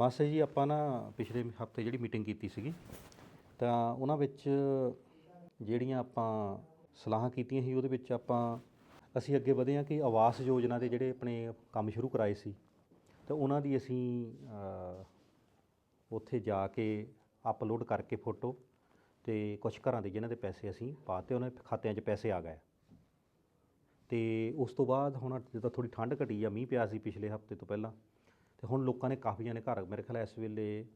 Master ਜੀ, ਆਪਾਂ ਨਾ ਪਿਛਲੇ ਹਫ਼ਤੇ ਜਿਹੜੀ ਮੀਟਿੰਗ ਕੀਤੀ ਸੀਗੀ, ਤਾਂ ਉਹਨਾਂ ਵਿੱਚ ਜਿਹੜੀਆਂ ਆਪਾਂ ਸਲਾਹਾਂ ਕੀਤੀਆਂ ਸੀ, ਉਹਦੇ ਵਿੱਚ ਆਪਾਂ ਅਸੀਂ ਅੱਗੇ ਵਧੇ ਹਾਂ ਕਿ ਆਵਾਸ ਯੋਜਨਾ ਦੇ ਜਿਹੜੇ ਆਪਣੇ ਕੰਮ ਸ਼ੁਰੂ ਕਰਾਏ ਸੀ, ਤਾਂ ਉਹਨਾਂ ਦੀ ਅਸੀਂ ਉੱਥੇ ਜਾ ਕੇ ਅਪਲੋਡ ਕਰਕੇ ਫੋਟੋ ਤੇ ਕੁਝ ਘਰਾਂ ਦੇ ਜਿਨ੍ਹਾਂ ਦੇ ਪੈਸੇ ਅਸੀਂ ਪਾਤੇ ਉਹਨਾਂ ਦੇ ਖਾਤਿਆਂ 'ਚ ਪੈਸੇ ਆ ਗਏ। ਤੇ ਉਸ ਤੋਂ ਬਾਅਦ ਹੁਣ ਜਦੋਂ ਥੋੜੀ ਠੰਡ ਘਟੀ ਆ ਮੀਂਹ ਪਿਆ ਸੀ ਪਿਛਲੇ ਹਫ਼ਤੇ ਤੋਂ ਪਹਿਲਾਂ ਤੇ ਹੁਣ ਲੋਕਾਂ ਨੇ ਕਾਫੀਆਂ ਨੇ ਘਰ, ਮੇਰੇ ਖਿਆਲ ਇਸ ਵੇਲੇ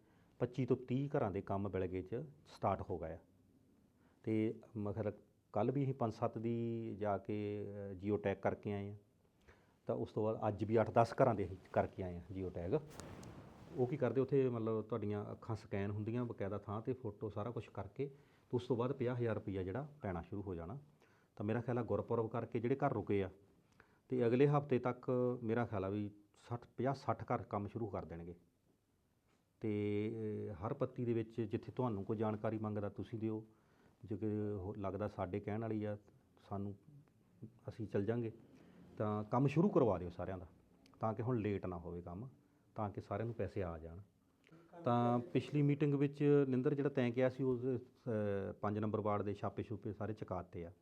25 ਤੋਂ 30 ਘਰਾਂ ਦੇ ਕੰਮ ਬਿਲਗੇ 'ਚ ਸਟਾਰਟ ਹੋ ਗਏ ਆ। ਤੇ ਮਖਰ ਕੱਲ ਵੀ ਅਸੀਂ 5-7 ਦੀ ਜਾ ਕੇ ਜੀਓ ਟੈਗ ਕਰਕੇ ਆਏ ਆ। ਤਾਂ ਉਸ ਤੋਂ ਬਾਅਦ ਅੱਜ ਵੀ 8-10 ਘਰਾਂ ਦੇ ਅਸੀਂ ਕਰਕੇ ਆਏ ਆ ਜੀਓ ਟੈਗ ਉਹ ਕੀ ਕਰਦੇ, ਉੱਥੇ ਮਤਲਬ ਤੁਹਾਡੀਆਂ ਅੱਖਾਂ ਸਕੈਨ ਹੁੰਦੀਆਂ ਬਕਾਇਦਾ ਥਾਂ ਤੇ ਫੋਟੋ ਸਾਰਾ ਕੁਝ ਕਰਕੇ ਤੇ ਉਸ ਤੋਂ ਬਾਅਦ 50000 ਰੁਪਈਆ ਜਿਹੜਾ ਪੈਣਾ ਸ਼ੁਰੂ ਹੋ ਜਾਣਾ। ਤਾਂ ਮੇਰਾ ਖਿਆਲ ਆ ਗੁਰਪੁਰਬ ਕਰਕੇ ਜਿਹੜੇ ਘਰ ਰੁਕੇ ਆ। ਤੇ ਅਗਲੇ ਹਫ਼ਤੇ ਤੱਕ ਮੇਰਾ ਖਿਆਲ ਆ ਵੀ 60 50 60 ਘਰ ਕੰਮ ਸ਼ੁਰੂ ਕਰ ਦੇਣਗੇ। ਤੇ ਹਰ ਪੱਤੀ ਦੇ ਵਿੱਚ ਜਿੱਥੇ ਤੁਹਾਨੂੰ ਕੋਈ ਜਾਣਕਾਰੀ ਮੰਗਦਾ ਤੁਸੀਂ ਦਿਓ। ਜੇ ਲੱਗਦਾ ਸਾਡੇ ਕਹਿਣ ਵਾਲੀ ਆ ਸਾਨੂੰ ਅਸੀਂ ਚੱਲ ਜਾਂਗੇ। ਤਾਂ ਕੰਮ ਸ਼ੁਰੂ ਕਰਵਾ ਦਿਓ ਸਾਰਿਆਂ ਦਾ। ਤਾਂ ਕਿ ਹੁਣ ਲੇਟ ਨਾ ਹੋਵੇ ਕੰਮ ਤਾਂ ਕਿ ਸਾਰਿਆਂ ਨੂੰ ਪੈਸੇ ਆ ਜਾਣ। ਤਾਂ ਪਿਛਲੀ ਮੀਟਿੰਗ ਵਿੱਚ ਨਿੰਦਰ ਜਿਹੜਾ ਤੈਂ ਕਿਹਾ ਸੀ ਉਸ 5 ਨੰਬਰ ਵਾਰਡ ਦੇ ਛਾਪੇ ਛੁਪੇ ਸਾਰੇ ਚਕਾਤੇ ਆ।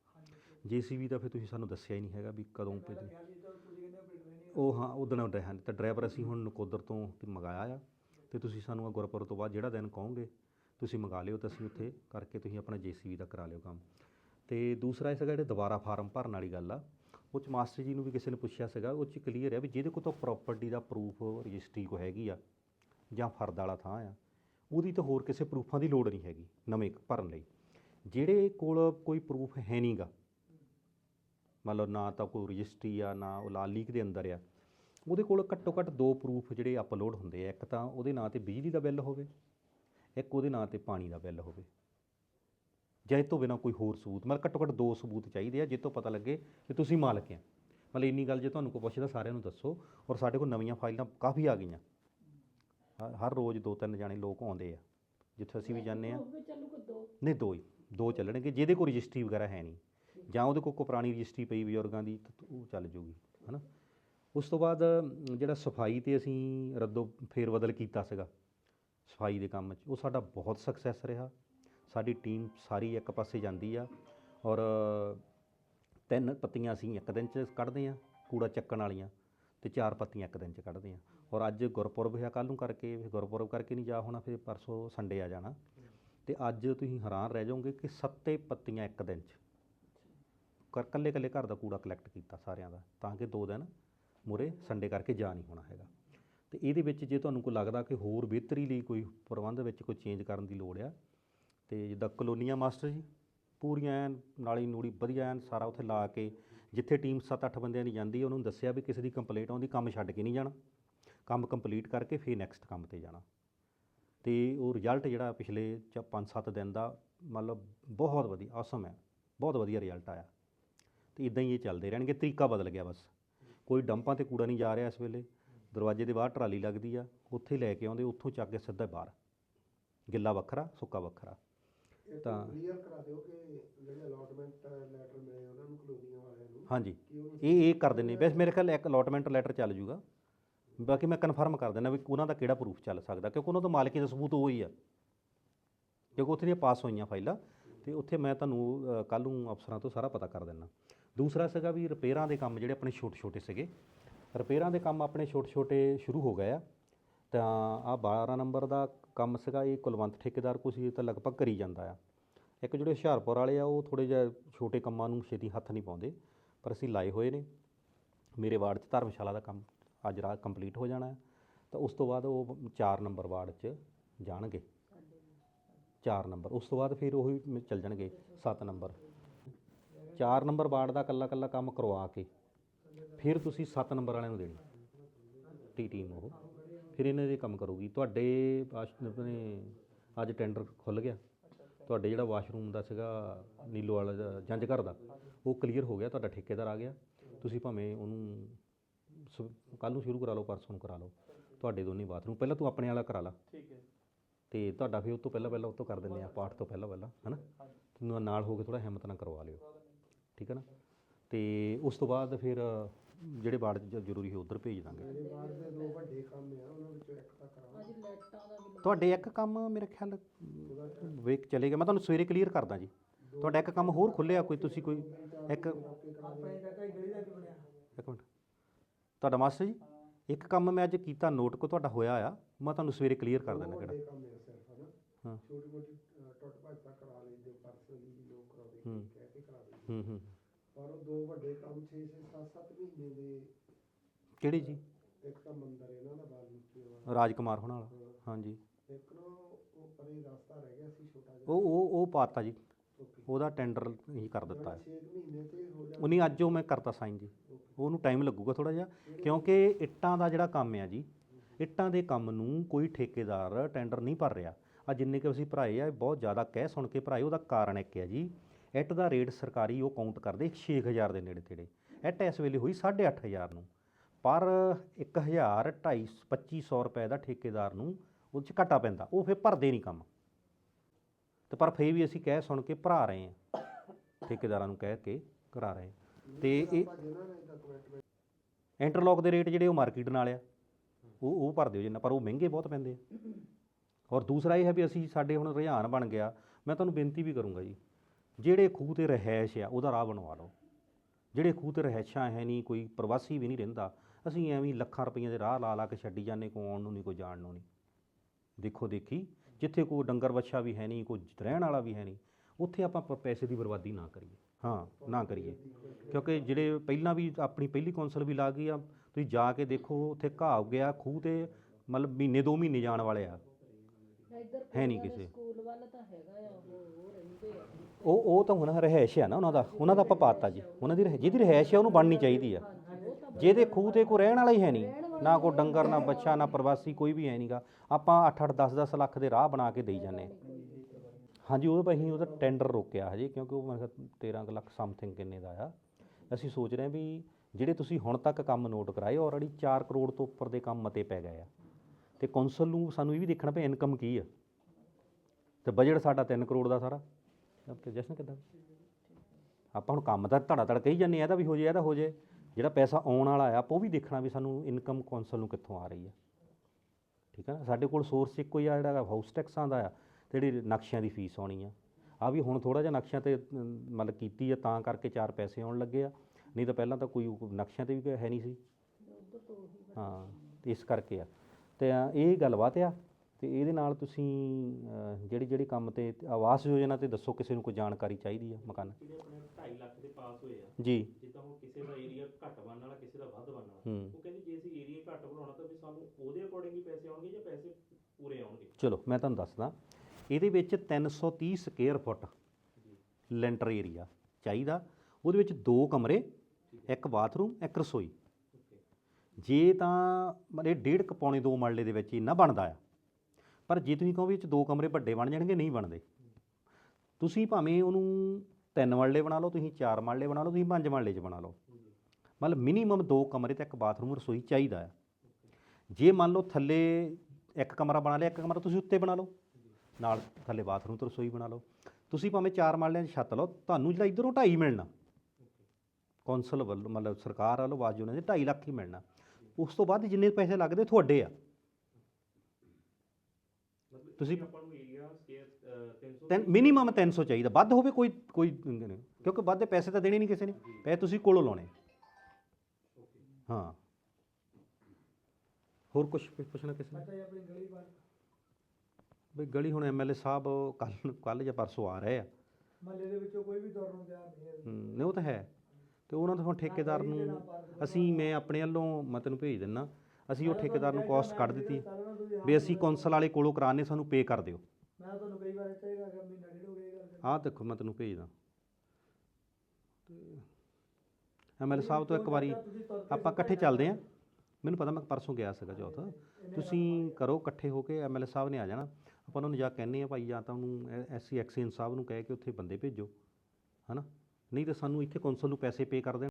ਜੀਸੀਬੀ ਦਾ ਫਿਰ ਤੁਸੀਂ ਸਾਨੂੰ ਦੱਸਿਆ ਹੀ ਨਹੀਂ ਹੈਗਾ ਵੀ ਕਦੋਂ ਭੇਜਣੀ ਉਹ ਹਾਂ ਉਦਣ ਹਨ। ਤਾਂ ਡਰਾਈਵਰ ਅਸੀਂ ਹੁਣ ਨਕੋਦਰ ਤੋਂ ਤੇ ਮੰਗਾਇਆ ਆ। ਤੇ ਤੁਸੀਂ ਸਾਨੂੰ ਆ ਗੁਰਪੁਰਬ ਤੋਂ ਬਾਅਦ ਜਿਹੜਾ ਦਿਨ ਕਹੋਗੇ, ਤੁਸੀਂ ਮੰਗਾ ਲਿਓ ਤਾਂ ਅਸੀਂ ਉੱਥੇ ਕਰਕੇ ਤੁਸੀਂ ਆਪਣਾ ਜੀਸੀਬੀ ਦਾ ਕਰਾ ਲਿਓ ਕੰਮ। ਤੇ ਦੂਸਰਾ ਇਹ ਸੀਗਾ ਜਿਹੜੇ ਦੁਬਾਰਾ ਫਾਰਮ ਭਰਨ ਵਾਲੀ ਗੱਲ ਆ, ਉਹ ਚ ਮਾਸਟਰ ਜੀ ਨੂੰ ਵੀ ਕਿਸੇ ਨੇ ਪੁੱਛਿਆ ਸੀਗਾ, ਉਹ ਚ ਕਲੀਅਰ ਹੈ ਵੀ ਜਿਹਦੇ ਕੋਲ ਤਾਂ ਪ੍ਰਾਪਰਟੀ ਦਾ ਪ੍ਰੂਫ ਰਜਿਸਟਰੀ ਕੋ ਹੈਗੀ ਆ, ਜਾਂ ਫਰਦ ਵਾਲਾ ਥਾਂ ਆ, ਉਹਦੀ ਤਾਂ ਹੋਰ ਕਿਸੇ ਪ੍ਰੂਫਾਂ ਦੀ ਲੋੜ ਨਹੀਂ ਹੈਗੀ ਨਵੇਂ ਭਰਨ ਲਈ। ਜਿਹੜੇ ਕੋਲ ਕੋਈ ਪ੍ਰੂਫ ਹੈ ਨਹੀਂਗਾ ਮਤਲਬ ਨਾ ਤਾਂ ਕੋਈ ਰਜਿਸਟਰੀ ਆ ਨਾ ਉਹ ਲਾਲ ਲੀਕ ਦੇ ਅੰਦਰ ਆ। ਉਹਦੇ ਕੋਲ ਘੱਟੋ ਘੱਟ ਦੋ ਪ੍ਰੂਫ ਜਿਹੜੇ ਅਪਲੋਡ ਹੁੰਦੇ ਆ ਇੱਕ ਤਾਂ ਉਹਦੇ ਨਾਂ ਤੇ ਬਿਜਲੀ ਦਾ ਬਿੱਲ ਹੋਵੇ ਇੱਕ ਉਹਦੇ ਨਾਂ ਤੇ ਪਾਣੀ ਦਾ ਬਿੱਲ ਹੋਵੇ। ਜਾਂ ਇਹ ਤੋਂ ਬਿਨਾ ਕੋਈ ਹੋਰ ਸਬੂਤ ਮਤਲਬ ਘੱਟੋ ਘੱਟ ਦੋ ਸਬੂਤ ਚਾਹੀਦੇ ਆ ਜਿਸ ਤੋਂ ਪਤਾ ਲੱਗੇ ਕਿ ਤੁਸੀਂ ਮਾਲਕ ਆ। ਮਤਲਬ ਇੰਨੀ ਗੱਲ ਜੇ ਤੁਹਾਨੂੰ ਕੋਈ ਪੁੱਛਦਾ ਸਾਰਿਆਂ ਨੂੰ ਦੱਸੋ ਔਰ ਸਾਡੇ ਕੋਲ ਨਵੀਆਂ ਫਾਈਲਾਂ ਕਾਫੀ ਆ ਗਈਆਂ। ਹਰ ਰੋਜ਼ ਦੋ ਤਿੰਨ ਜਾਣੇ ਲੋਕ ਆਉਂਦੇ ਆ ਜਿੱਥੇ ਅਸੀਂ ਵੀ ਜਾਂਦੇ ਆ। ਨਹੀਂ ਦੋ ਹੀ ਦੋ ਚੱਲਣਗੇ ਜਿਹਦੇ ਕੋਲ ਰਜਿਸਟਰੀ ਵਗੈਰਾ ਹੈ ਨਹੀਂ। ਜਾਂ ਉਹਦੇ ਕੋਲ ਕੋਈ ਪੁਰਾਣੀ ਰਜਿਸਟਰੀ ਪਈ ਬਜ਼ੁਰਗਾਂ ਦੀ, ਤਾਂ ਉਹ ਚੱਲ ਜੂਗੀ, ਹਨਾ? ਉਸ ਤੋਂ ਬਾਅਦ, ਜਿਹੜਾ ਸਫ਼ਾਈ ਤੇ ਅਸੀਂ ਰੱਦੋ ਫੇਰ ਬਦਲ ਕੀਤਾ ਸੀਗਾ, ਸਫ਼ਾਈ ਦੇ ਕੰਮ 'ਚ, ਉਹ ਸਾਡਾ ਬਹੁਤ ਸਕਸੈਸ ਰਿਹਾ। ਸਾਡੀ ਟੀਮ ਸਾਰੀ ਇੱਕ ਪਾਸੇ ਜਾਂਦੀ ਆ ਔਰ ਤਿੰਨ ਪੱਤੀਆਂ ਅਸੀਂ ਇੱਕ ਦਿਨ 'ਚ ਕੱਢਦੇ ਆ, ਕੂੜਾ ਚੱਕਣ ਵਾਲੀਆਂ ਤੇ ਚਾਰ ਪੱਤੀਆਂ ਇੱਕ ਦਿਨ 'ਚ ਕੱਢਦੇ ਆ। ਔਰ ਅੱਜ ਗੁਰਪੁਰਬ ਹੈ ਕੱਲ ਨੂੰ ਕਰਕੇ, ਫਿਰ ਗੁਰਪੁਰਬ ਕਰਕੇ ਨਹੀਂ ਜਾ ਹੋਣਾ, ਫਿਰ ਪਰਸੋਂ ਸੰਡੇ ਆ ਜਾਣਾ। ਤੇ ਅੱਜ ਤੁਸੀਂ ਹੈਰਾਨ ਰਹਿ ਜਾਓਗੇ ਕਿ ਸੱਤੇ ਪੱਤੀਆਂ ਇੱਕ ਦਿਨ 'ਚ ਕਰ ਕੱਲੇ ਕੱਲੇ ਘਰ ਦਾ ਕੂੜਾ ਕਲੈਕਟ ਕੀਤਾ ਸਾਰਿਆਂ ਦਾ, ਤਾਂ ਕਿ ਦੋ ਦਿਨ ਮੁਰੇ ਸੰਡੇ ਕਰਕੇ ਜਾ ਨਹੀਂ ਹੋਣਾ ਹੈਗਾ। ਤੇ ਇਹਦੇ ਵਿੱਚ ਜੇ ਤੁਹਾਨੂੰ ਕੋਈ ਲੱਗਦਾ ਕਿ ਹੋਰ ਬਿਹਤਰੀ ਲਈ ਕੋਈ ਪ੍ਰਬੰਧ ਵਿੱਚ ਕੋਈ ਚੇਂਜ ਕਰਨ ਦੀ ਲੋੜ ਆ, ਤੇ ਜਿੱਦਾਂ ਕਲੋਨੀਆਂ ਮਾਸਟਰ ਜੀ, ਪੂਰੀਆਂ ਐਨ, ਨਾਲੀ ਨੂੜੀ ਵਧੀਆ ਐਨ, ਸਾਰਾ ਉੱਥੇ ਲਾ ਕੇ ਜਿੱਥੇ ਟੀਮ 7-8 ਬੰਦਿਆਂ ਦੀ ਜਾਂਦੀ ਹੈ ਉਹਨੂੰ ਦੱਸਿਆ ਵੀ ਕਿਸੇ ਦੀ ਕੰਪਲੇਂਟ ਆਉਂਦੀ, ਕੰਮ ਛੱਡ ਕੇ ਨਹੀਂ ਜਾਣਾ। ਕੰਮ ਕੰਪਲੀਟ ਕਰਕੇ ਫਿਰ ਨੈਕਸਟ ਕੰਮ ਤੇ ਜਾਣਾ। ਤੇ ਉਹ ਰਿਜ਼ਲਟ ਜਿਹੜਾ ਪਿਛਲੇ 5-7 ਦਿਨ ਦਾ ਮਤਲਬ ਬਹੁਤ ਵਧੀਆ ਆਸਮ ਹੈ ਬਹੁਤ ਵਧੀਆ ਰਿਜ਼ਲਟ ਆਇਆ। ਤੇ ਇਦਾਂ ਹੀ ਇਹ ਚੱਲਦੇ ਰਹਿਣਗੇ ਤਰੀਕਾ ਬਦਲ ਗਿਆ ਬਸ। ਕੋਈ ਡੰਪਾਂ ਤੇ ਕੂੜਾ ਨਹੀਂ ਜਾ ਰਿਹਾ ਇਸ ਵੇਲੇ। ਦਰਵਾਜ਼ੇ ਦੇ ਬਾਹਰ ਟਰਾਲੀ ਲੱਗਦੀ ਆ ਉੱਥੇ ਲੈ ਕੇ ਆਉਂਦੇ ਉੱਥੋਂ ਚੱਕ ਕੇ ਸਿੱਧਾ ਬਾਹਰ। ਗਿੱਲਾ ਵੱਖਰਾ ਸੁੱਕਾ ਵੱਖਰਾ। ਤਾਂ- ਕਲੀਅਰ ਕਰਾ ਦਿਓ ਕਿ ਜਿਹੜੇ ਅਲਾਟਮੈਂਟ ਲੈਟਰ ਮਿਲੇ ਉਹਨਾਂ ਨੂੰ ਕਲੋਨੀਆਂ ਵਾਲਿਆਂ ਨੂੰ। ਹਾਂਜੀ। ਇਹ ਇਹ ਕਰ ਦਿੰਦੇ ਵੈਸੇ ਮੇਰੇ ਖਿਆਲ ਇੱਕ ਅਲਾਟਮੈਂਟ ਲੈਟਰ ਚੱਲ ਜੂਗਾ। ਬਾਕੀ ਮੈਂ ਕਨਫਰਮ ਕਰ ਦਿੰਦਾ ਵੀ ਉਹਨਾਂ ਦਾ ਕਿਹੜਾ ਪ੍ਰੂਫ ਚੱਲ ਸਕਦਾ ਕਿਉਂਕਿ ਉਹਨਾਂ ਤੋਂ ਮਾਲਕੀ ਦਾ ਸਬੂਤ ਉਹ ਹੀ ਆ। ਕਿਉਂਕਿ ਉੱਥੇ ਦੀਆਂ ਪਾਸ ਹੋਈਆਂ ਫਾਈਲਾਂ ਤੇ ਉੱਥੇ ਮੈਂ ਤੁਹਾਨੂੰ ਕੱਲ ਨੂੰ ਅਫਸਰਾਂ ਤੋਂ ਸਾਰਾ ਪਤਾ ਕਰ ਦਿੰਦਾ। ਦੂਸਰਾ ਸੀਗਾ ਵੀ ਰਿਪੇਅਰਾਂ ਦੇ ਕੰਮ ਜਿਹੜੇ ਆਪਣੇ ਛੋਟੇ ਛੋਟੇ ਸੀਗੇ। ਰਿਪੇਅਰਾਂ ਦੇ ਕੰਮ ਆਪਣੇ ਛੋਟੇ ਛੋਟੇ ਸ਼ੁਰੂ ਹੋ ਗਏ ਆ। ਤਾਂ ਆ 12 ਨੰਬਰ ਦਾ ਕੰਮ ਸੀਗਾ, ਇਹ ਕੁਲਵੰਤ ਠੇਕੇਦਾਰ ਕੁਛ ਸੀ ਤਾਂ ਲਗਭਗ ਕਰੀ ਜਾਂਦਾ ਆ। ਇੱਕ ਜਿਹੜੇ ਹੁਸ਼ਿਆਰਪੁਰ ਵਾਲੇ ਆ, ਉਹ ਥੋੜੇ ਜਿਹਾ ਛੋਟੇ ਕੰਮਾਂ ਨੂੰ ਛੇਤੀ ਹੱਥ ਨਹੀਂ ਪਾਉਂਦੇ, ਪਰ ਅਸੀਂ ਲਾਏ ਹੋਏ ਨੇ। ਮੇਰੇ ਵਾਰਡ 'ਚ ਧਰਮਸ਼ਾਲਾ ਦਾ ਕੰਮ ਅੱਜ ਰਾਤ ਕੰਪਲੀਟ ਹੋ ਜਾਣਾ ਹੈ ਤਾਂ ਉਸ ਤੋਂ ਬਾਅਦ ਉਹ 4 ਨੰਬਰ ਵਾਰਡ 'ਚ ਜਾਣਗੇ। 4 ਨੰਬਰ, ਉਸ ਤੋਂ ਬਾਅਦ ਫਿਰ ਉਹੀ ਮ- ਚੱਲ ਜਾਣਗੇ 7 ਨੰਬਰ। 4 ਨੰਬਰ ਵਾਰਡ ਦਾ ਕੱਲਾ ਕੱਲਾ ਕੰਮ ਕਰਵਾ ਕੇ ਫਿਰ ਤੁਸੀਂ 7 ਨੰਬਰ ਵਾਲਿਆਂ ਨੂੰ ਦੇਣੀ ਟੀ ਟੀਮ ਉਹ। ਫਿਰ ਇਹਨਾਂ ਦੇ ਕੰਮ ਕਰੂਗੀ। ਤੁਹਾਡੇ ਆਪਣੇ ਅੱਜ ਟੈਂਡਰ ਖੁੱਲ ਗਿਆ। ਤੁਹਾਡੇ ਜਿਹੜਾ ਵਾਸ਼ਰੂਮ ਦਾ ਸੀਗਾ ਨੀਲੋ ਵਾਲਾ ਜਾਂ- ਜੰਝ ਘਰ ਦਾ ਉਹ ਕਲੀਅਰ ਹੋ ਗਿਆ ਤੁਹਾਡਾ ਠੇਕੇਦਾਰ ਆ ਗਿਆ। ਤੁਸੀਂ ਭਾਵੇਂ ਉਹਨੂੰ ਕੱਲ ਨੂੰ ਸ਼ੁਰੂ ਕਰਾ ਲਓ ਪਰਸੋਂ ਨੂੰ ਕਰਾ ਲਓ। ਤੁਹਾਡੇ ਦੋਨੇ ਬਾਥਰੂਮ ਪਹਿਲਾਂ ਤੂੰ ਆਪਣੇ ਵਾਲਾ ਕਰਾ ਲਾ। ਠੀਕ ਹੈ। ਤੇ ਤੁਹਾਡਾ ਫਿਰ ਉਹ ਤੋਂ ਪਹਿਲਾਂ ਪਹਿਲਾਂ ਉਹ ਤੋਂ ਕਰ ਦਿੰਦੇ ਆ ਪਾਠ ਤੋਂ ਪਹਿਲਾਂ ਪਹਿਲਾਂ ਹਨਾ? ਤੁਹਾਨੂੰ ਨਾਲ ਹੋ ਕੇ ਥੋੜਾ ਹਿੰਮਤ ਨਾਲ ਕਰਵਾ ਲਿਓ। ਠੀਕ ਹੈ ਨਾ? ਤੇ ਉਸ ਤੋਂ ਬਾਅਦ ਫਿਰ ਜਿਹੜੇ ਵਾਰਡ 'ਚ ਜ਼ਰੂਰੀ ਹੈ ਉਧਰ ਭੇਜ ਦਾਂਗੇ। ਮੇਰੇ ਬਾਅਦ ਦੇ ਦੋ ਵੱਡੇ ਕੰਮ ਆ ਉਹਨਾਂ ਵਿੱਚੋਂ ਇੱਕ ਤਾਂ ਕਰਾਓ। ਤੁਹਾਡੇ ਇੱਕ ਕੰਮ ਮੇਰੇ ਖਿਆਲ ਵੇਖ ਚਲੇ ਗਿਆ। ਮੈਂ ਤੁਹਾਨੂੰ ਸਵੇਰੇ ਕਲੀਅਰ ਕਰਦਾ ਜੀ। ਤੁਹਾਡਾ ਇੱਕ ਕੰਮ ਹੋਰ ਖੁੱਲਿਆ ਕੋਈ ਤੁਸੀਂ ਕੋਈ ਇੱਕ ਇੱਕ ਮਿੰਟ। ਤੁਹਾਡਾ ਮਾਸਟਰ ਜੀ ਇੱਕ ਕੰਮ ਮੈਂ ਅੱਜ ਕੀਤਾ ਨੋਟ ਕੋ ਤੁਹਾਡਾ ਹੋਇਆ ਆ। ਮੈਂ ਤੁਹਾਨੂੰ ਸਵੇਰੇ ਕਲੀਅਰ ਕਰ ਦਿੰਦਾ ਕਿਹੜਾ। ਵੱਡੇ ਕੰਮ ਹੈ ਸਿਰਫ ਹਨਾ? ਹਾਂ। ਛੋਟੀ ਮੋਟੀ ਅ, ਟੁੱਟ ਭੱਜ ਤਾਂ ਕਰਾ ਲੈਂਦੇ ਪਰਸਨਲੀ ਵੀ ਲੋਕ ਕਰਾਉਂਦੇ ਹੂੰ। ਕਹਿ ਕੇ ਕਰਾ ਲੈਂਦੇ ਹੂੰ ਹੂੰ। ਪਰ ਉਹ ਦੋ ਵੱਡੇ ਕੰਮ 6 6 7 7 ਮਹੀਨੇ ਦੇ। ਕਿਹੜੀ ਜੀ? ਇੱਕ ਤਾਂ ਮੰਦਰ ਇਹਨਾਂ ਦਾ ਬਾਲਮੀਕੀ ਵਾਲਾ। ਰਾਜਕੁਮਾਰ ਹੋਣਾ ਵਾਲਾ। ਹਾਂਜੀ। ਇੱਕ ਨਾ ਉਹ ਪਰੇ ਰਸਤਾ ਰਹਿ ਗਿਆ ਸੀ ਛੋਟਾ ਜਿਹਾ। ਉਹ ਉਹ ਉਹ ਪਾਤਾ ਜੀ। ਉਹਦਾ ਟੈਂਡਰ ਹੀ ਕਰ ਦਿੱਤਾ। ਹੈ 6 ਮਹੀਨੇ ਤੇ ਹੋ ਅੱਜ ਉਹ ਮੈਂ ਕਰਤਾ ਸਾਈਨ ਜੀ। ਉਹਨੂੰ ਟਾਈਮ ਲੱਗੂਗਾ ਥੋੜਾ ਜਿਹਾ ਕਿਉਂਕਿ ਇੱਟਾਂ ਦਾ ਜਿਹੜਾ ਕੰਮ ਆ ਜੀ ਇੱਟਾਂ ਦੇ ਕੰਮ ਨੂੰ ਕੋਈ ਠੇਕੇਦਾਰ ਟੈਂਡਰ ਨਹੀਂ ਭਰ ਰਿਹਾ। ਆ ਜਿੰਨੇ ਕਿ ਅਸੀਂ ਭਰਾਏ ਆ ਬਹੁਤ ਜ਼ਿਆਦਾ ਕਹਿ ਸੁਣ ਕੇ ਭਰਾਏ ਉਹਦਾ ਕਾਰਨ ਇੱਕ ਹੈ ਜੀ। ਐਟ ਦਾ ਰੇਟ ਸਰਕਾਰੀ ਉਹ ਕਾਊਂਟ ਕਰਦੇ 6000 ਦੇ ਨੇੜੇ ਤੇੜੇ। ਐਟ ਇਸ ਵੇਲੇ ਹੋਈ 8500 ਨੂੰ। ਪਰ 1000 250 2500 ਰੁਪਏ ਦਾ ਠੇਕੇਦਾਰ ਨੂੰ ਉਹ 'ਚ ਘਾਟਾ ਪੈਂਦਾ, ਉਹ ਫਿਰ ਭਰਦੇ ਨਹੀਂ ਕੰਮ। ਤੇ ਪਰ ਫੇਰ ਵੀ ਅਸੀਂ ਕਹਿ ਸੁਣ ਕੇ ਭਰਾ ਰਹੇ ਹਾਂ। ਠੇਕੇਦਾਰਾਂ ਨੂੰ ਕਹਿ ਕੇ ਕਰਾ ਰਹੇ ਹਾਂ। ਤੇ ਇਹ ਜਿਹਨਾਂ ਇੰਟਰਲੌਕ ਦੇ ਰੇਟ ਜਿਹੜੇ ਉਹ ਮਾਰਕੀਟ ਨਾਲ ਆ, ਉਹ ਉਹ ਭਰਦੇ ਹੋ ਜਿੰਨਾ, ਪਰ ਉਹ ਮਹਿੰਗੇ ਬਹੁਤ ਪੈਂਦੇ ਆ। ਔਰ ਦੂਸਰਾ ਇਹ ਹੈ ਵੀ ਅਸੀਂ ਸਾਡੇ ਹੁਣ ਰੁਝਾਨ ਬਣ ਗਿਆ। ਮੈਂ ਤੁਹਾਨੂੰ ਬੇਨਤੀ ਵੀ ਕਰੂੰਗਾ ਜੀ ਜਿਹੜੇ ਖੂਹ ਤੇ ਰਹਿائش ਆ ਉਹਦਾ ਰਾਹ ਬਣਵਾ ਲਓ। ਜਿਹੜੇ ਖੂਹ ਤੇ ਰਹਿائشਾਂ ਹੈ ਨਹੀਂ ਕੋਈ ਪ੍ਰਵਾਸੀ ਵੀ ਨਹੀਂ ਰਹਿੰਦਾ ਅਸੀਂ ਐਵੇਂ ਲੱਖਾਂ ਰੁਪਈਆਂ ਦੇ ਰਾਹ ਲਾ ਲਾ ਕੇ ਛੱਡੀ ਜਾਂਦੇ ਕੋਈ ਆਉਣ ਨੂੰ ਨਹੀਂ ਕੋਈ ਜਾਣ ਨੂੰ ਨਹੀਂ। ਦੇਖੋ ਦੇਖੀ ਜਿੱਥੇ ਕੋਈ ਡੰਗਰ ਵੱਛਾ ਵੀ ਹੈ ਨਹੀਂ ਕੋਈ ਰਹਿਣ ਵਾਲਾ ਵੀ ਹੈ ਨਹੀਂ ਉੱਥੇ ਆਪਾਂ ਪੈਸੇ ਦੀ ਬਰਬਾਦੀ ਨਾ ਕਰੀਏ। ਹਾਂ ਨਾ ਕਰੀਏ। ਕਿਉਂਕਿ ਜਿਹੜੇ ਪਹਿਲਾਂ ਵੀ ਆਪਣੀ ਪਹਿਲੀ ਕੌਂਸਲ ਵੀ ਲਾ ਗਈ ਆ ਤੁਸੀਂ ਜਾ ਕੇ ਦੇਖੋ ਉੱਥੇ ਘਾਹ ਗਿਆ ਖੂਹ ਤੇ ਮਤਲਬ ਮਹੀਨੇ ਦੋ ਮਹੀਨੇ ਜਾਣ ਵਾਲੇ ਆ। ਹੈ ਨਹੀਂ ਕਿਸੇ। ਸਕੂਲ ਵਾਲਾ ਤਾਂ ਹੈਗਾ ਆ ਉਹ ਰਹਿੰਦੇ ਆ। ਉਹ ਉਹ ਤਾਂ ਹੁਣ ਰਹਿائش ਆ ਨਾ ਉਹਨਾਂ ਦਾ ਉਹਨਾਂ ਦਾ ਆਪਾਂ ਪਾਤਾ ਜੀ। ਉਹਨਾਂ ਦੀ ਰਹਿ- ਜਿਹਦੀ ਰਹਿائش ਆ ਉਹਨੂੰ ਬਣਨੀ ਚਾਹੀਦੀ ਆ। ਜਿਹਦੇ ਖੂਹ ਤੇ ਕੋਈ ਰਹਿਣ ਵਾਲਾ ਹੀ ਹੈ ਨਹੀਂ, ਨਾ ਕੋਈ ਡੰਗਰ, ਨਾ ਬੱਚਾ, ਨਾ ਪ੍ਰਵਾਸੀ, ਕੋਈ ਵੀ ਹੈ ਨਹੀਂਗਾ। ਆਪਾਂ 8-8 10-10 ਲੱਖ ਦੇ ਰਾਹ ਬਣਾ ਕੇ ਦੇਈ ਜਾਂਦੇ ਹਾਂ। ਹਾਂਜੀ, ਉਹ ਅਸੀਂ ਉਹਦਾ ਟੈਂਡਰ ਰੋਕਿਆ ਹਜੇ, ਕਿਉਂਕਿ ਉਹ ਮੈਂ ਕਿਹਾ 13 ਕੁ ਲੱਖ ਸਮਥਿੰਗ ਕਿੰਨੇ ਦਾ ਆ। ਅਸੀਂ ਸੋਚ ਰਹੇ ਹਾਂ ਵੀ ਜਿਹੜੇ ਤੁਸੀਂ ਹੁਣ ਤੱਕ ਕੰਮ ਨੋਟ ਕਰਾਏ ਆਲਰੇਡੀ 4 ਕਰੋੜ ਤੋਂ ਉੱਪਰ ਦੇ ਕੰਮ ਮਤੇ ਪੈ ਗਏ ਆ। ਤੇ ਕੌਂਸਲ ਨੂੰ ਸਾਨੂੰ ਇਹ ਵੀ ਦੇਖਣਾ ਪਿਆ ਇਨਕਮ ਕੀ ਆ। ਤੇ ਬਜਟ ਸਾਡਾ 3 ਕਰੋੜ ਦਾ ਸਾਰਾ। ਆਪਕੇ ਜਸ਼ਨ ਕਿਦਾਂ? ਆਪਾਂ ਹੁਣ ਕੰਮ ਤਾਂ ਧੜਾ ਧੜ ਕਹੀ ਜਾਂਦੇ ਆ ਇਹਦਾ ਵੀ ਹੋ ਜੇ ਇਹਦਾ ਹੋ ਜੇ। ਜਿਹੜਾ ਪੈਸਾ ਆਉਣ ਵਾਲਾ ਆ ਆਪਾਂ ਉਹ ਵੀ ਦੇਖਣਾ ਵੀ ਸਾਨੂੰ ਇਨਕਮ ਕੌਂਸਲ ਨੂੰ ਕਿੱਥੋਂ ਆ ਰਹੀ ਆ। ਠੀਕ ਨਾ? ਸਾਡੇ ਕੋਲ ਸੋਰਸ ਇੱਕੋ ਹੀ ਆ ਜਿਹੜਾ ਹਾਊਸ ਟੈਕਸਾਂ ਦਾ ਆ ਤੇ ਜਿਹੜੀ ਨਕਸ਼ਿਆਂ ਦੀ ਫੀਸ ਆਉਣੀ ਆ। ਆ ਵੀ ਹੁਣ ਥੋੜਾ ਜਿਹਾ ਨਕਸ਼ਿਆਂ ਤੇ ਮਤਲਬ ਕੀਤੀ ਆ ਤਾਂ ਕਰਕੇ ਚਾਰ ਪੈਸੇ ਆਉਣ ਲੱਗੇ ਆ। ਨਹੀਂ ਤਾਂ ਪਹਿਲਾਂ ਤਾਂ ਕੋਈ ਨਕਸ਼ਿਆਂ ਤੇ ਵੀ ਹੈ ਨਹੀਂ ਸੀ। ਹਾਂ ਤੇ ਇਸ ਕਰਕੇ ਆ। ਤੇ ਇਹ ਗੱਲਬਾਤ ਆ। ਤੇ ਇਹਦੇ ਨਾਲ ਤੁਸੀਂ ਜਿਹੜੀ ਜਿਹੜੀ ਕੰਮ ਤੇ ਆਵਾਸ ਯੋਜਨਾ ਤੇ ਦੱਸੋ ਕਿਸੇ ਨੂੰ ਕੋਈ ਜਾਣਕਾਰੀ ਚਾਹੀਦੀ ਆ ਮਕਾਨ? ਜਿਹੜੇ ਆਪਣੇ 2.5 ਲੱਖ ਦੇ ਪਾਸ ਹੋਏ ਆ ਜੀ। ਜਿੱਦਾਂ ਹੁਣ ਕਿਸੇ ਦਾ ਏਰੀਆ ਘੱਟ ਬਣਨ ਵਾਲਾ ਕਿਸੇ ਦਾ ਵੱਧ ਬਣਨ ਵਾਲਾ ਹੂੰ। ਉਹ ਕਹਿੰਦੇ ਜੇ ਅਸੀਂ ਏਰੀਆ ਘੱਟ ਬਣਾਉਣਾ ਤਾਂ ਵੀ ਸਾਨੂੰ ਉਹਦੇ ਅਕੋਰਡਿੰਗ ਹੀ ਪੈਸੇ ਆਉਣਗੇ ਜਾਂ ਪੈਸੇ ਪੂਰੇ ਆਉਣਗੇ? ਚਲੋ ਮੈਂ ਤੁਹਾਨੂੰ ਦੱਸਦਾ। ਇਹਦੇ ਵਿੱਚ 330 ਸਕੁਅਰ ਫੁੱਟ ਲੈਂਟਰ ਏਰੀਆ ਚਾਹੀਦਾ। ਉਹਦੇ ਵਿੱਚ ਦੋ ਕਮਰੇ ਇੱਕ ਬਾਥਰੂਮ ਇੱਕ ਰਸੋਈ। ਜੇ ਤਾਂ ਮਤਲਬ ਡੇਢ ਕੁ ਪੌਣੇ ਦੋ ਮਰਲੇ ਦੇ ਵਿੱਚ ਇੰਨਾ ਬਣਦਾ ਆ ਪਰ ਜੇ ਤੁਸੀਂ ਕਹੋ ਵੀ ਇਹ 'ਚ ਦੋ ਕਮਰੇ ਵੱਡੇ ਬਣ ਜਾਣਗੇ, ਨਹੀਂ ਬਣਦੇ। ਤੁਸੀਂ ਭਾਵੇਂ ਉਹਨੂੰ ਤਿੰਨ ਮਰਲੇ ਬਣਾ ਲਓ, ਤੁਸੀਂ ਚਾਰ ਮਰਲੇ ਬਣਾ ਲਓ, ਤੁਸੀਂ ਪੰਜ ਮਰਲੇ 'ਚ ਬਣਾ ਲਓ। ਮਤਲਬ ਮਿਨੀਮਮ ਦੋ ਕਮਰੇ ਤੇ ਇੱਕ ਬਾਥਰੂਮ ਰਸੋਈ ਚਾਹੀਦਾ ਆ ਜੇ ਮੰਨ ਲਓ ਥੱਲੇ ਇੱਕ ਕਮਰਾ ਬਣਾ ਲਿਆ, ਇੱਕ ਕਮਰਾ ਤੁਸੀਂ ਉੱਤੇ ਬਣਾ ਲਓ, ਨਾਲ ਥੱਲੇ ਬਾਥਰੂਮ ਤੇ ਰਸੋਈ ਬਣਾ ਲਓ। ਤੁਸੀਂ ਭਾਵੇਂ ਚਾਰ ਮਾਲਿਆਂ 'ਚ ਛੱਤ ਲਓ, ਤੁਹਾਨੂੰ ਜਿਹੜਾ ਇਧਰੋਂ 2.5 ਮਿਲਣਾ। ਕੌਂਸਲ ਵੱਲੋਂ, ਮਤਲਬ ਸਰਕਾਰ ਵੱਲੋਂ ਬਾਜੂ ਨੇ 2.5 ਲੱਖ ਹੀ ਮਿਲਣਾ। ਉਸ ਤੋਂ ਬਾਅਦ ਜਿੰਨੇ ਪੈਸੇ ਲੱਗਦੇ, ਤੁਹਾਡੇ ਆ। ਤੁਸੀਂ- ਆਪਾਂ ਨੂੰ ਏਰੀਆ ਸਕੇਅਰ 300 ਤੈਨ ਮਿਨੀਮਮ 300 ਚਾਹੀਦਾ। ਵੱਧ ਹੋਵੇ ਕੋਈ ਕੋਈ ਕਿਉਂਕਿ ਵੱਧ ਦੇ ਪੈਸੇ ਤਾਂ ਦੇਣੇ ਨਹੀਂ ਕਿਸੇ ਨੇ। ਪੈਸੇ ਤੁਸੀਂ ਕੋਲੋਂ ਲਾਉਣੇ। ਹਾਂ। ਹੋਰ ਕੁਝ ਪੁੱਛਣਾ ਕਿਸੇ ਨੇ? ਬਈ ਗਲੀ ਹੁਣ ਐਮਐਲਏ ਸਾਹਿਬ ਕੱਲ ਕੱਲ ਜਾਂ ਪਰਸੋਂ ਆ ਰਹੇ ਆ। ਮਹੱਲੇ ਦੇ ਵਿੱਚੋਂ ਕੋਈ ਵੀ ਤੁਰਨ ਨੂੰ ਤਿਆਰ ਨਹੀਂ ਉਹ ਤਾਂ ਹੈ। ਤੇ ਉਹਨਾਂ ਤੋਂ ਹੁਣ ਠੇਕੇਦਾਰ ਨੂੰ ਅਸੀਂ ਮੈਂ ਆਪਣੇ ਵੱਲੋਂ ਮੈਂ ਤੈਨੂੰ ਭੇਜ ਦਿੰਨਾ। ਅਸੀਂ ਉਹ ਠੇਕੇਦਾਰ ਨੂੰ ਕਾਸਟ ਕੱਢ ਦਿੱਤੀ। ਵੀ ਅਸੀਂ ਕੌਂਸਲ ਵਾਲੇ ਕੋਲੋਂ ਕਰਾਣੇ ਸਾਨੂੰ ਪੇ ਕਰ ਦਿਓ। ਮੈਂ ਤੁਹਾਨੂੰ ਕਈ ਵਾਰ ਚਾਹੀਦਾ ਕਿ ਮਹੀਨਾ ਡੇਢ ਹੋ ਗਿਆ ਇਹ ਗੱਲ ਆਹ ਦੇਖੋ ਮੈਂ ਤੈਨੂੰ ਭੇਜਦਾ। ਐਮਐਲਏ ਸਾਹਿਬ ਤੋਂ ਇੱਕ ਵਾਰੀ ਆਪਾਂ ਇਕੱਠੇ ਚੱਲਦੇ ਆਂ ਮੈਨੂੰ ਪਤਾ ਮੈਂ ਪਰਸੋਂ ਗਿਆ ਸੀਗਾ ਚੌਥ। ਤੁਸੀਂ ਕਰੋ ਇਕੱਠੇ ਹੋ ਕੇ ਐਮਐਲਏ ਸਾਹਿਬ ਨੇ ਆ ਜਾਣਾ। ਆਪਾਂ ਉਹਨਾਂ ਨੂੰ ਜਾ ਕੇ ਕਹਿੰਦੇ ਆ ਭਾਈ ਜਾਂ ਤਾਂ ਉਹਨੂੰ ਐਸਸੀ ਐਕਸੀਅਨ ਸਾਹਿਬ ਨੂੰ ਕਹਿ ਕੇ ਉੱਥੇ ਬੰਦੇ ਭੇਜੋ। ਹਨਾ? ਨਹੀਂ ਤਾਂ ਸਾਨੂੰ ਇੱਥੇ ਕੌਂਸਲ ਨੂੰ ਪੈਸੇ ਪੇ ਕਰ ਦੇਣ।